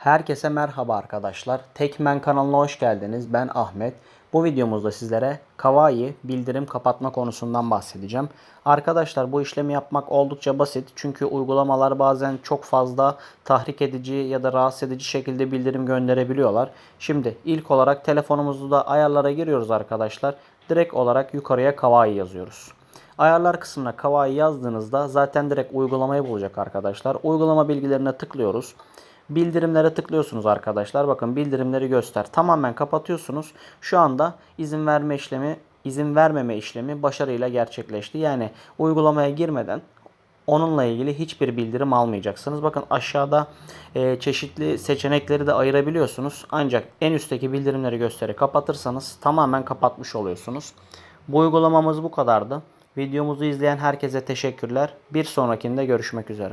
Herkese merhaba arkadaşlar. Tekmen kanalına hoş geldiniz. Ben Ahmet. Bu videomuzda sizlere Kawaii bildirim kapatma konusundan bahsedeceğim. Arkadaşlar bu işlemi yapmak oldukça basit. Çünkü uygulamalar bazen çok fazla tahrik edici ya da rahatsız edici şekilde bildirim gönderebiliyorlar. Şimdi ilk olarak telefonumuzda ayarlara giriyoruz arkadaşlar. Direkt olarak yukarıya Kawaii yazıyoruz. Ayarlar kısmına Kawaii yazdığınızda zaten direkt uygulamayı bulacak arkadaşlar. Uygulama bilgilerine tıklıyoruz. Bildirimlere tıklıyorsunuz arkadaşlar. Bakın bildirimleri göster. Tamamen kapatıyorsunuz. Şu anda izin verme işlemi, izin vermeme işlemi başarıyla gerçekleşti. Yani uygulamaya girmeden onunla ilgili hiçbir bildirim almayacaksınız. Bakın aşağıda e, çeşitli seçenekleri de ayırabiliyorsunuz. Ancak en üstteki bildirimleri gösteri kapatırsanız tamamen kapatmış oluyorsunuz. Bu uygulamamız bu kadardı. Videomuzu izleyen herkese teşekkürler. Bir sonrakinde görüşmek üzere.